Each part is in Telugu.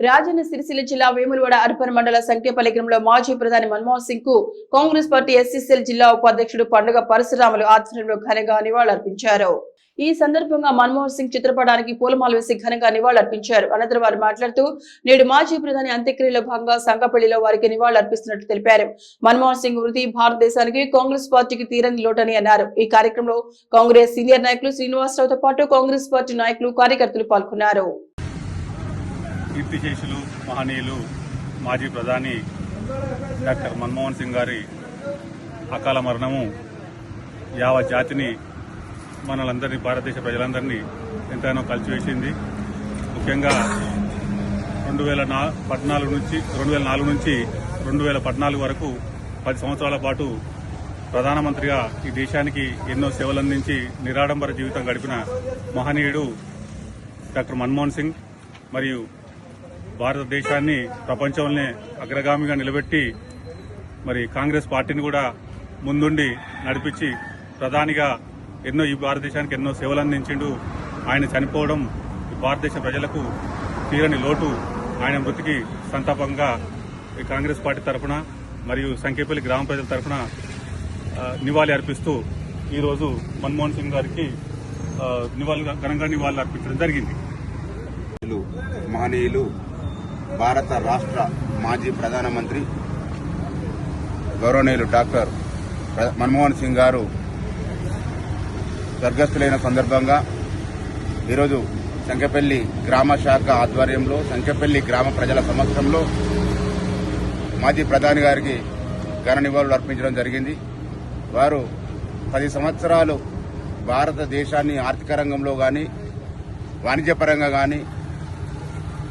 రాజన్న సిరిసిల్ల జిల్లా వేములవాడ అర్బన్ మండల సంఖ్యపల్లి గ్రామంలో మాజీ ప్రధాని మన్మోహన్ సింగ్కు కాంగ్రెస్ పార్టీ ఎస్సీసీఎల్ జిల్లా ఉపాధ్యక్షుడు పండుగ పరశురాములు ఆధ్వర్యంలో ఘనంగా నివాళులర్పించారు. ఈ సందర్భంగా మన్మోహన్ సింగ్ చిత్రపటానికి పూలమాల వేసి ఘనంగా నివాళులర్పించారు. అనంతరం వారు మాట్లాడుతూ నేడు మాజీ ప్రధాని అంత్యక్రియలో భాగంగా సంగపల్లిలో వారికి నివాళులర్పిస్తున్నట్లు తెలిపారు. మన్మోహన్ సింగ్ మృతి భారతదేశానికి కాంగ్రెస్ పార్టీకి తీరని లోటని అన్నారు. ఈ కార్యక్రమంలో కాంగ్రెస్ సీనియర్ నాయకులు శ్రీనివాసరావుతో పాటు కాంగ్రెస్ పార్టీ నాయకులు కార్యకర్తలు పాల్గొన్నారు. కీర్తిశేషులు మహనీయులు మాజీ ప్రధాని డాక్టర్ మన్మోహన్ సింగ్ గారి అకాల మరణము యావత్ జాతిని మనలందరినీ భారతదేశ ప్రజలందరినీ ఎంతైనా కలిసివేసింది. ముఖ్యంగా రెండు వేల నా పద్నాలుగు నుంచి రెండు వేల నాలుగు నుంచి రెండు వేల పద్నాలుగు వరకు పది సంవత్సరాల పాటు ప్రధానమంత్రిగా ఈ దేశానికి ఎన్నో సేవలందించి నిరాడంబర జీవితం గడిపిన మహనీయుడు డాక్టర్ మన్మోహన్ సింగ్ మరియు భారతదేశాన్ని ప్రపంచంలోనే అగ్రగామిగా నిలబెట్టి మరి కాంగ్రెస్ పార్టీని కూడా ముందుండి నడిపించి ప్రధానిగా ఎన్నో ఈ భారతదేశానికి ఎన్నో సేవలు అందించిండు. ఆయన చనిపోవడం ఈ భారతదేశ ప్రజలకు తీరని లోటు. ఆయన మృతికి సంతాపంగా ఈ కాంగ్రెస్ పార్టీ తరఫున మరియు సంకేపల్లి గ్రామ ప్రజల తరఫున నివాళి అర్పిస్తూ ఈరోజు మన్మోహన్ సింగ్ గారికి నివాళి ఘనంగా నివాళులు అర్పించడం జరిగింది. మహనీయులు భారత రాష్ట్ర మాజీ ప్రధానమంత్రి గౌరవనీయులు డాక్టర్ మన్మోహన్ సింగ్ గారు స్వర్గస్థులైన సందర్భంగా ఈరోజు సంఖ్యపల్లి గ్రామ శాఖ ఆధ్వర్యంలో సంఖ్యపల్లి గ్రామ ప్రజల సమక్షంలో మాజీ ప్రధాని గారికి ఘన నివాళులు అర్పించడం జరిగింది. వారు పది సంవత్సరాలు భారతదేశాన్ని ఆర్థిక రంగంలో కానీ వాణిజ్యపరంగా కానీ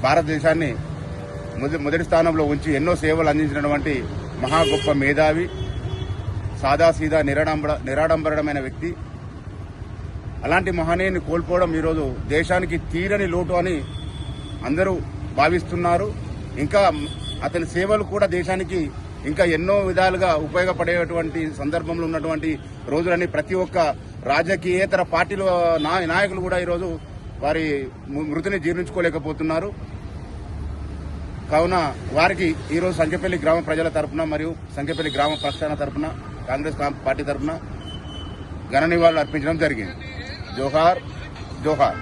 భారతదేశాన్ని మొదటి స్థానంలో ఉంచి ఎన్నో సేవలు అందించినటువంటి మహా గొప్ప మేధావి సాదాసీదా నిరాడంబర నిరాడంబరమైన వ్యక్తి. అలాంటి మహనీయుని కోల్పోవడం ఈరోజు దేశానికి తీరని లోటు అని అందరూ భావిస్తున్నారు. ఇంకా అతని సేవలు కూడా దేశానికి ఇంకా ఎన్నో విధాలుగా ఉపయోగపడేటువంటి సందర్భంలో ఉన్నటువంటి రోజులని ప్రతి ఒక్క రాజకీయేతర పార్టీల నాయకులు కూడా ఈరోజు వారి మృతిని జీర్ణించుకోలేకపోతున్నారు. కావున వారికి ఈరోజు సంఖ్యపల్లి గ్రామ ప్రజల తరఫున మరియు సంఖ్యపల్లి గ్రామ ప్రస్థాన తరఫున కాంగ్రెస్ పార్టీ తరఫున ఘన నివాళులు అర్పించడం జరిగింది. జోహార్ జోహార్.